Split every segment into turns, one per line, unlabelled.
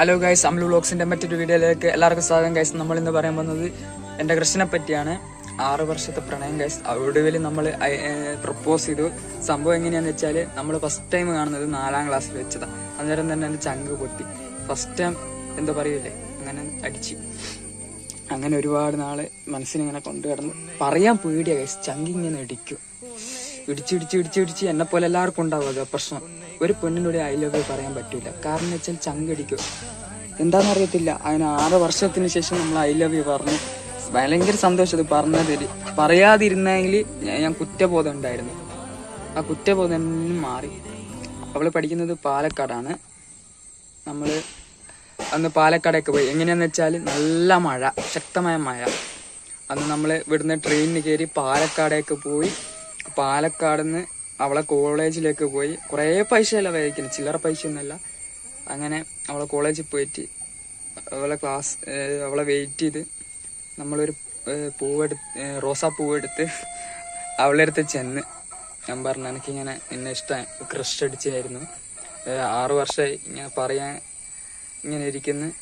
Hello guys അമ്ലു വ്ളോഗ്സിന്റെ മറ്റൊരു വീഡിയോയിലേക്ക് എല്ലാവർക്കും സ്വാഗതം ഗൈസ് നമ്മൾ ഇന്ന് പറയാൻ പോകുന്നത് എന്റെ കൃഷ്ണനെ പറ്റിയാണ്. ആറ് വർഷത്തെ പ്രണയം ഗൈസ് ഒടുവിൽ നമ്മൾ പ്രപ്പോസ് ചെയ്തു. സംഭവം എങ്ങനെയാന്ന് വെച്ചാൽ നമ്മൾ ഫസ്റ്റ് ടൈം കാണുന്നത് നാലാം ക്ലാസ്സിൽ വെച്ചതാണ് അന്നേരം തന്നെ എന്റെ ചങ്ക് പൊട്ടി. ഫസ്റ്റ് ടൈം എന്താ പറയൂലേ? അങ്ങനെ അടിച്ച്. അങ്ങനെ ഒരുപാട് നാൾ മനസ്സിനിങ്ങനെ കൊണ്ടു കിടന്ന്. പറയാൻ പേടിയാ ഗൈസ് ചങ്ക് ഇങ്ങനെ ഇടിക്കും. ഇടിച്ച് ഇടിച്ച് ഇടിച്ച് ഇടിച്ച് എന്നെ പോലെ എല്ലാവർക്കും ഉണ്ടാവും പ്രശ്നം. ഒരു പെണ്ണിനോട് ഐ ലവ് യു പറയാൻ പറ്റൂല. കാരണം വെച്ചാൽ ചങ്കടിക്കും. എന്താണെന്ന് അറിയത്തില്ല. അതിന് ആറ് വർഷത്തിന് ശേഷം നമ്മൾ ഐ ലവ് യു പറഞ്ഞു. ഭയങ്കര സന്തോഷം പറഞ്ഞതിൽ പറയാതിരുന്നെങ്കിൽ ഞാൻ കുറ്റബോധം ഉണ്ടായിരുന്നു. ആ കുറ്റബോധം മാറി. അവൾ പഠിക്കുന്നത് പാലക്കാടാണ്. നമ്മൾ അന്ന് പാലക്കാടേക്ക് പോയി. എങ്ങനെയാന്ന് വെച്ചാൽ നല്ല മഴ. ശക്തമായ മഴ. അന്ന് നമ്മൾ ഇവിടുന്ന് ട്രെയിനിന് കയറി പാലക്കാടേക്ക് പോയി. പാലക്കാട് നിന്ന് അവളെ കോളേജിലേക്ക് പോയി കുറേ പൈസ ചിലവഴിക്കുന്നു ചില്ലറ പൈസ ഒന്നുമല്ല അങ്ങനെ അവളെ കോളേജിൽ പോയിട്ട് അവളെ ക്ലാസ് അവളെ വെയിറ്റ് ചെയ്ത് നമ്മളൊരു പൂവെടുത്ത് റോസാ പൂവെടുത്ത് അവളുടെ അടുത്ത് ചെന്ന് ഞാൻ പറഞ്ഞു എനിക്കിങ്ങനെ എന്നെ ഇഷ്ടം ക്രഷ് അടിച്ചായിരുന്നു. ആറു വർഷമായി ഇങ്ങനെ പറയാൻ ഇങ്ങനെ ഇരിക്കുന്ന.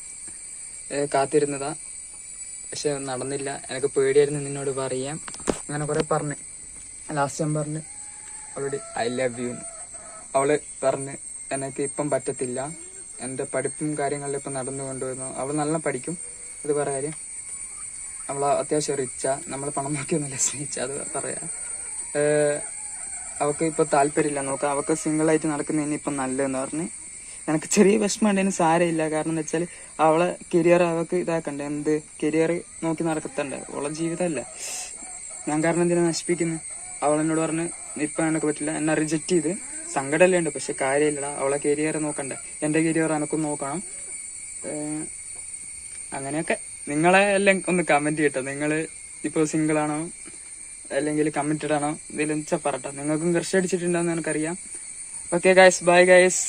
കാത്തിരുന്നതാ. പക്ഷെ നടന്നില്ല. എനിക്ക് പേടിയായിരുന്നു നിന്നോട് പറയാം അങ്ങനെ കുറെ പറഞ്ഞു. ലാസ്റ്റ് ഞാൻ പറഞ്ഞു അവളോട് ഐ ലവ് യു. അവൾ പറഞ്ഞ് എനിക്ക് ഇപ്പം പറ്റത്തില്ല. എന്റെ പഠിപ്പും കാര്യങ്ങളിലും ഇപ്പം നടന്നു കൊണ്ടുവന്നു അവൾ നല്ല പഠിക്കും. അത് പറയാ അവൾ അത്യാവശ്യം റിച്ച നമ്മൾ പണം നോക്കിയൊന്നുമില്ല സ്നേഹിച്ച. അത് പറയാ. അവൾക്ക് ഇപ്പോൾ താല്പര്യമില്ല. നോക്കാം അവൾക്ക് സിംഗിളായിട്ട് നടക്കുന്നതിന് ഇപ്പം നല്ലതെന്ന് പറഞ്ഞ് എനിക്ക് ചെറിയ വിഷമം ഉണ്ടെങ്കിലും സാരമില്ല. കാരണം എന്താ വെച്ചാൽ അവളെ കരിയർ അവൾക്ക് ഇതാക്കണ്ടേ? എന്ത് കരിയർ നോക്കി നടക്കത്തണ്ടേ? അവളെ ജീവിതമല്ല. ഞാൻ കാരണം എന്തിനാ നശിപ്പിക്കുന്നത് അവൾ എന്നോട് പറഞ്ഞ് ഇപ്പൊ എനിക്ക് പറ്റില്ല. എന്നെ റിജക്ട് ചെയ്ത്. സങ്കടമല്ലേ ഉണ്ട് പക്ഷെ കാര്യമില്ലടാ. അവളെ കരിയർ നോക്കണ്ടേ. എന്റെ കരിയർ എനക്കും നോക്കണം. അങ്ങനെയൊക്കെ. നിങ്ങളെ എല്ലാം ഒന്ന് കമന്റ് ചെയ്യട്ടോ. നിങ്ങൾ ഇപ്പൊ സിംഗിൾ ആണോ? അല്ലെങ്കിൽ കമ്മിറ്റഡ് ആണോ? എന്തെങ്കിലും വെച്ചാൽ പറട്ടോ നിങ്ങൾക്കും കൃഷി അടിച്ചിട്ടുണ്ടോന്ന് എനിക്കറിയാം. Okay guys bye guys